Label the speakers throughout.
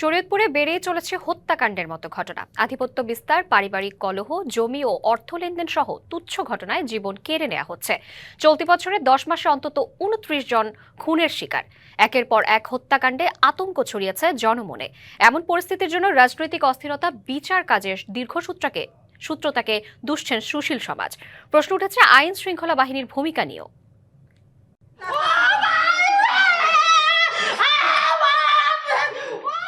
Speaker 1: শরীয়তপুরে বেড়েই চলেছে হত্যাকাণ্ডের মতো ঘটনা। আধিপত্য বিস্তার, পারিবারিক কলহ, জমি ও অর্থ লেনদেন সহ তুচ্ছ ঘটনায় জীবন কেড়ে নেওয়া হচ্ছে। চলতি বছরে দশ মাসে অন্তত উনত্রিশ জন খুনের শিকার। একের পর এক হত্যাকাণ্ডে আতঙ্ক ছড়িয়েছে জনমনে। এমন পরিস্থিতির জন্য রাজনৈতিক অস্থিরতা বিচার কাজের দীর্ঘসূত্রকে সূত্রতাকে দুষছেন সুশীল সমাজ। প্রশ্ন উঠেছে আইন শৃঙ্খলা বাহিনীর ভূমিকা নিয়েও।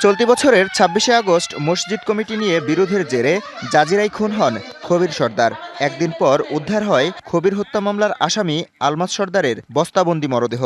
Speaker 2: চলতি বছরের ছাব্বিশে আগস্ট মসজিদ কমিটি নিয়ে বিরোধের জেরে জাজিরাই খুন হন খবির সর্দার একদিন পর উদ্ধার হয় খবির হত্যা মামলার আসামি আলমাস সর্দারের বস্তাবন্দি মরদেহ।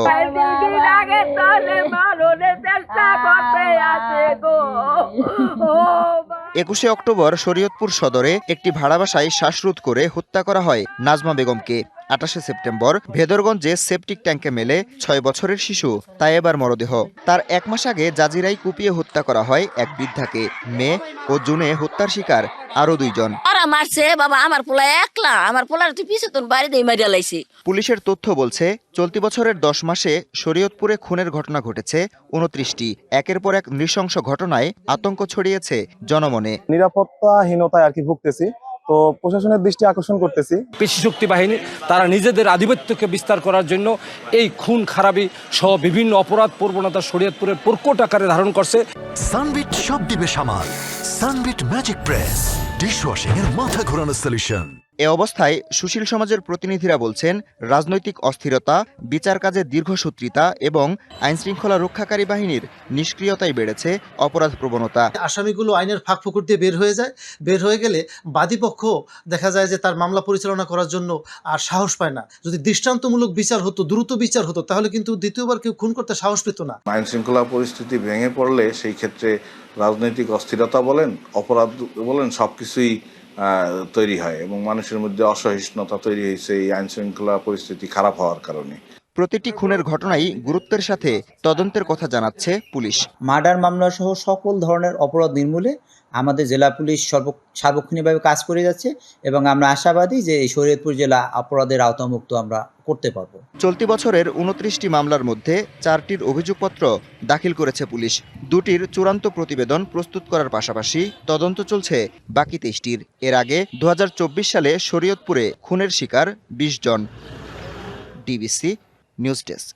Speaker 2: একুশে অক্টোবর শরীয়তপুর সদরে একটি ভাড়া বাসায় শ্বাসরোধ করে হত্যা করা হয় নাজমা বেগমকে। আটাশে সেপ্টেম্বর ভেদরগঞ্জে সেপটিক ট্যাঙ্কে মেলে ছয় বছরের শিশু, তাই এবার মরদেহ। তার এক মাস আগে জাজিরাই কুপিয়ে হত্যা করা হয় এক বৃদ্ধাকে। মে ও জুনে হত্যার শিকার আরও দুইজন।
Speaker 3: মারছে বাবা আমার পোলা একলা। আমার পোলার তুই পিছে তোর বাড়ি দিয়ে মারিয়া লাইছি।
Speaker 2: পুলিশের তথ্য বলছে চলতি বছরের দশ মাসে শরীয়তপুরে খুনের ঘটনা ঘটেছে উনত্রিশটি। একের পর এক নৃশংস ঘটনায় আতঙ্ক ছড়িয়েছে জনমনে।
Speaker 4: নিরাপত্তাহীনতায় আর কি ভুগতেছি। তো প্রশাসনের দৃষ্টি আকর্ষণ করতেছি।
Speaker 5: পেশি শক্তি বাহিনী তারা নিজেদের আধিপত্যকে বিস্তার করার জন্য এই খুন খারাপি সহ বিভিন্ন অপরাধ প্রবণতা শরীয়তপুরের প্রকট আকারে ধারণ করছে।
Speaker 6: সানবিট সব দিবে সামাল। Sunbit magic press. ডিশওয়াশিং এর মাথা ঘোরানো সলিউশন
Speaker 2: এ অবস্থায় সুশীল সমাজের প্রতিনিধিরা বলছেন রাজনৈতিক অস্থিরতা বিচার কাজে দীর্ঘসূত্রিতা এবং আইনশৃঙ্খলা রক্ষাকারী বাহিনীর নিষ্ক্রিয়তায় বেড়েছে অপরাধ প্রবণতা।
Speaker 7: আসামিগুলো আইনের ফাঁক ফুকুর দিয়ে বের হয়ে যায়। বের হয়ে গেলে বাদীপক্ষ দেখা যায় যে তার মামলা পরিচালনা করার জন্য আর সাহস পায় না। যদি দৃষ্টান্তমূলক বিচার হতো দ্রুত বিচার হতো তাহলে কিন্তু দ্বিতীয়বার কেউ খুন করতে সাহস পেত না।
Speaker 8: আইন শৃঙ্খলা পরিস্থিতি ভেঙে পড়লে সেই ক্ষেত্রে রাজনৈতিক অস্থিরতা বলেন অপরাধ বলেন সবকিছুই তৈরি হয় এবং মানুষের মধ্যে অসহিষ্ণুতা তৈরি হয়েছে, এই আইন শৃঙ্খলা পরিস্থিতি খারাপ হওয়ার কারণে।
Speaker 2: প্রতিটি খুনের ঘটনাই গুরুত্বের সাথে তদন্তের কথা জানাচ্ছে পুলিশ।
Speaker 9: মার্ডার মামলা সহ সকল ধরনের অপরাধ নির্মূলে আমাদের জেলা পুলিশ সর্ব সার্বক্ষণিকভাবে কাজ করে যাচ্ছে এবং আমরা আশাবাদী যে এই শরীয়তপুর জেলা অপরাধের আওতামুক্ত আমরা করতে পারব।
Speaker 2: চলতি বছরের উনত্রিশটি মামলার মধ্যে চারটির অভিযোগপত্র দাখিল করেছে পুলিশ। দুটির চূড়ান্ত প্রতিবেদন প্রস্তুত করার পাশাপাশি তদন্ত চলছে বাকি তেইশটির। এর আগে দু হাজার চব্বিশ সালে শরীয়তপুরে খুনের শিকার বিশ জন। DBC news desk